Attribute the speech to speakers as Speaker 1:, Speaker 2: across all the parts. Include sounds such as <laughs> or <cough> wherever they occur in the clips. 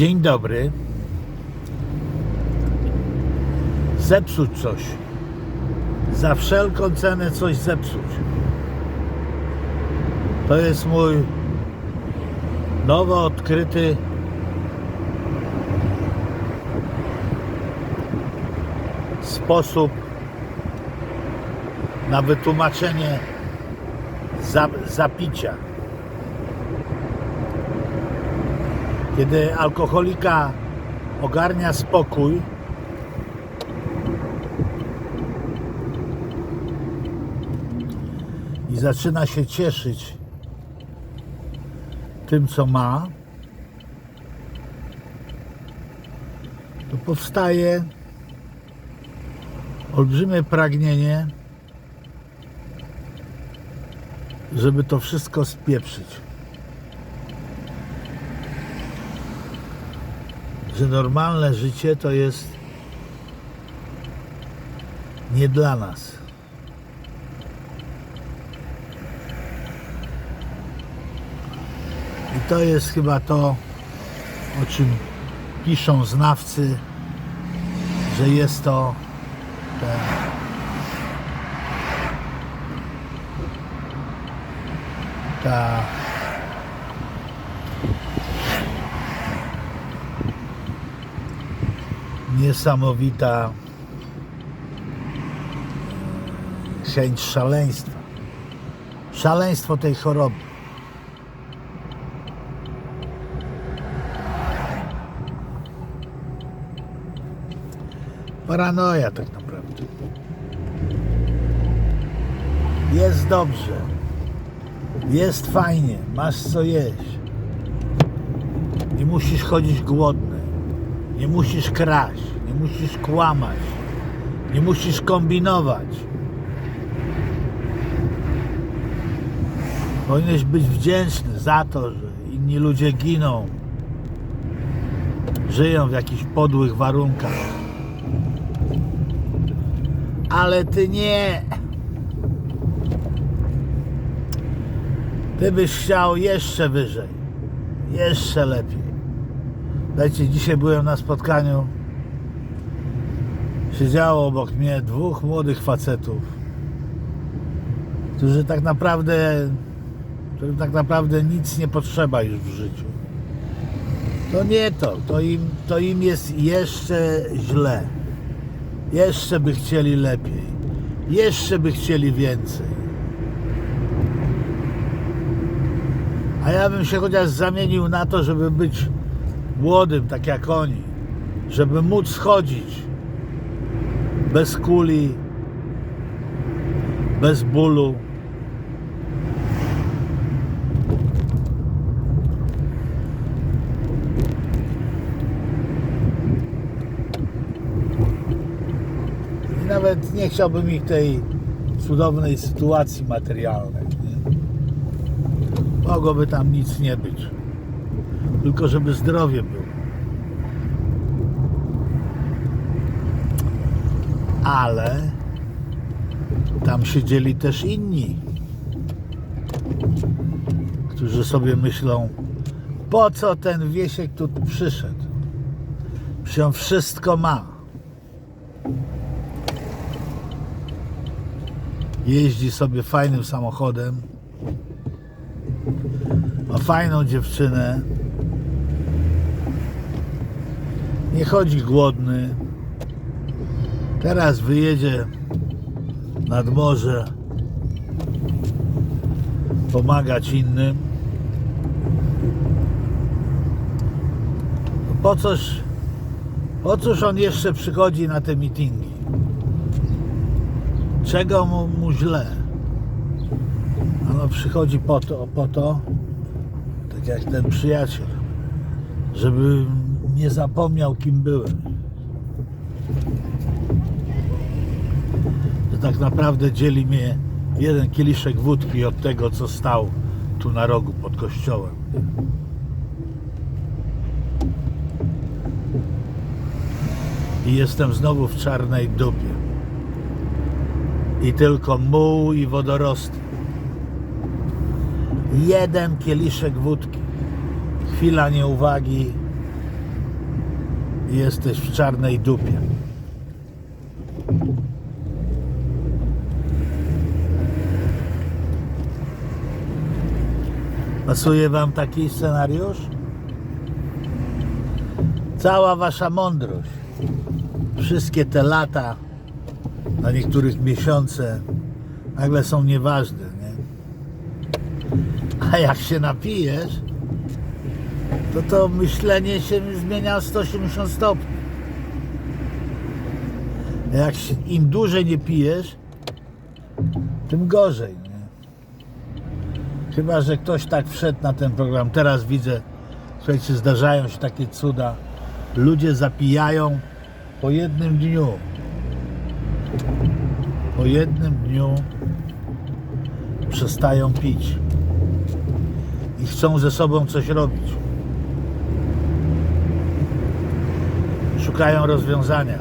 Speaker 1: Dzień dobry. Zepsuć coś. Za wszelką cenę coś zepsuć. To jest mój nowo odkryty sposób na wytłumaczenie za, zapicia. Kiedy alkoholika ogarnia spokój, i zaczyna się cieszyć tym, co ma, to powstaje olbrzymie pragnienie, żeby to wszystko spieprzyć. Że normalne życie to jest nie dla nas. I to jest chyba to, o czym piszą znawcy, że jest to ten ta niesamowita chęć szaleństwa. Szaleństwo tej choroby. Paranoja tak naprawdę. Jest dobrze. Jest fajnie. Masz co jeść. Nie musisz chodzić głodny. Nie musisz kraść. Nie musisz kłamać. Nie musisz kombinować. Powinieneś być wdzięczny za to, że inni ludzie giną. Żyją w jakichś podłych warunkach ale ty nie. Ty byś chciał jeszcze wyżej, jeszcze lepiej. Słuchajcie, dzisiaj byłem na spotkaniu. Siedziało obok mnie dwóch młodych facetów, którzy tak naprawdę, którym tak naprawdę nic nie potrzeba już w życiu. To nie to, to im, to im jest jeszcze źle. Jeszcze by chcieli lepiej. Jeszcze by chcieli więcej. A ja bym się chociaż zamienił na to, żeby być młodym, tak jak oni. Żeby móc chodzić bez kuli, bez bólu. I nawet nie chciałbym ich tej cudownej sytuacji materialnej. Mogłoby tam nic nie być. Tylko żeby zdrowie było. Ale tam siedzieli też inni, którzy sobie myślą, po co ten Wiesiek tu przyszedł? Przecież on wszystko ma. jeździ sobie fajnym samochodem, ma fajną dziewczynę, nie chodzi głodny, teraz wyjedzie nad morze pomagać innym. Po coś, po cóż on jeszcze przychodzi na te mitingi? czego mu, mu źle. Ono przychodzi po to, po to, tak jak ten przyjaciel, żeby nie zapomniał, kim byłem. Że tak naprawdę dzieli mnie jeden kieliszek wódki od tego, co stał tu na rogu pod kościołem. I jestem znowu w czarnej dupie i tylko muł i wodorosty. Jeden kieliszek wódki. Chwila nieuwagi jesteś w czarnej dupie. Pasuje wam taki scenariusz? Cała wasza mądrość, wszystkie te lata, a niektórych miesiące, nagle są nieważne, nie? A jak się napijesz, to to myślenie się zmienia o 180 stopni. Jak się, im dłużej nie pijesz, tym gorzej. Nie? Chyba, że ktoś tak wszedł na ten program. Teraz widzę, słuchajcie, zdarzają się takie cuda. Ludzie zapijają po jednym dniu. Po jednym dniu przestają pić i chcą ze sobą coś robić. Szukają rozwiązania.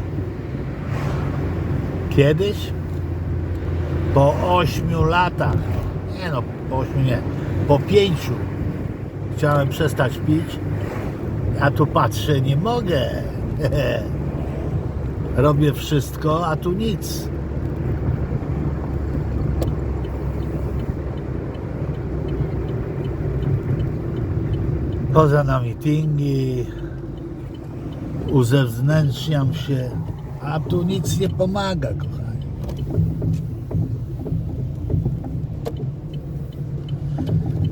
Speaker 1: Kiedyś, po ośmiu latach, nie no, po ośmiu nie, po pięciu chciałem przestać pić, a tu patrzę, nie mogę. <laughs> Robię wszystko, a tu nic. Poza na mityngi, uzewnętrzniam się, a tu nic nie pomaga, kochani.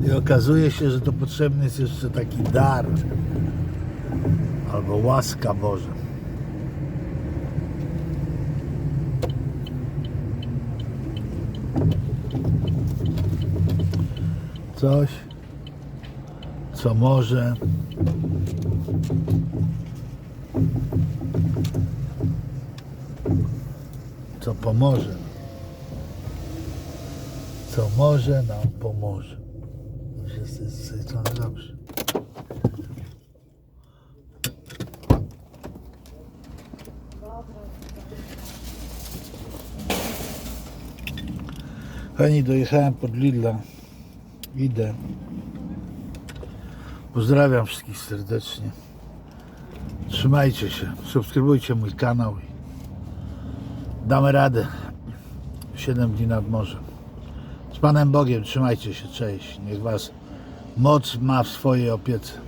Speaker 1: I okazuje się, że to potrzebny jest jeszcze taki dar albo łaska Boża. Coś, co może co pomoże co może nam pomoże wszyscy jest dobrze dojechałem pod Lidla. Idę. Pozdrawiam wszystkich serdecznie. Trzymajcie się. Subskrybujcie mój kanał. i Damy radę. 7 dni nad morzem. Z Panem Bogiem. Trzymajcie się. Cześć. Niech Was moc ma w swojej opiece.